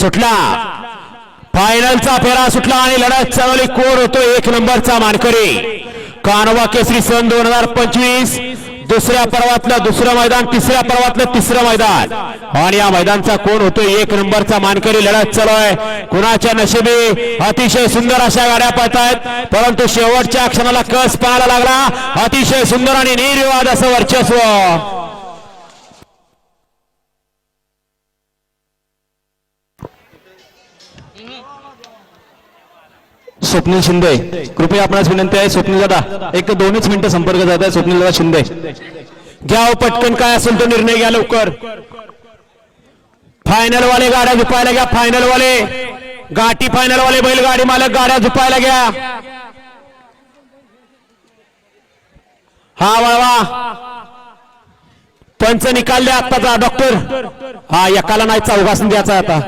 सुटला. फायनलचा फेरा सुटला आणि लढत चालवली कोण होतो. एक नंबरचा मानकरी. कानवा केसरी सन दोन हजार पंचवीस. दुसऱ्या पर्वातलं दुसरं मैदान तिसऱ्या पर्वातलं तिसरं मैदान. आणि या मैदानचा कोण होतो? एक नंबरचा मानकरी. लढत चालू आहे. कुणाच्या नशिबी? अतिशय सुंदर अशा गाड्या पळतायत. परंतु शेवटच्या क्षणाला कस पाहायला लागला? अतिशय सुंदर आणि निर्विवाद असं वर्चस्व. स्वप्नील शिंदे कृपया आपणास विनंती आहे स्वप्नील दादा एक दोनच मिनिटं संपर्क जात आहे स्वप्नील दादा शिंदे. घ्या पटकन काय असेल तो निर्णय घ्या लवकर. फायनल वाले गाड्या झुपायला घ्या फायनल वाले गाठी फायनल वाले बैलगाडी मालक गाड्या झुपायला घ्या. हा वा. पंच निकाल द्या आत्ताचा डॉक्टर. हा एकाला नाही चौघासून द्यायचा आता.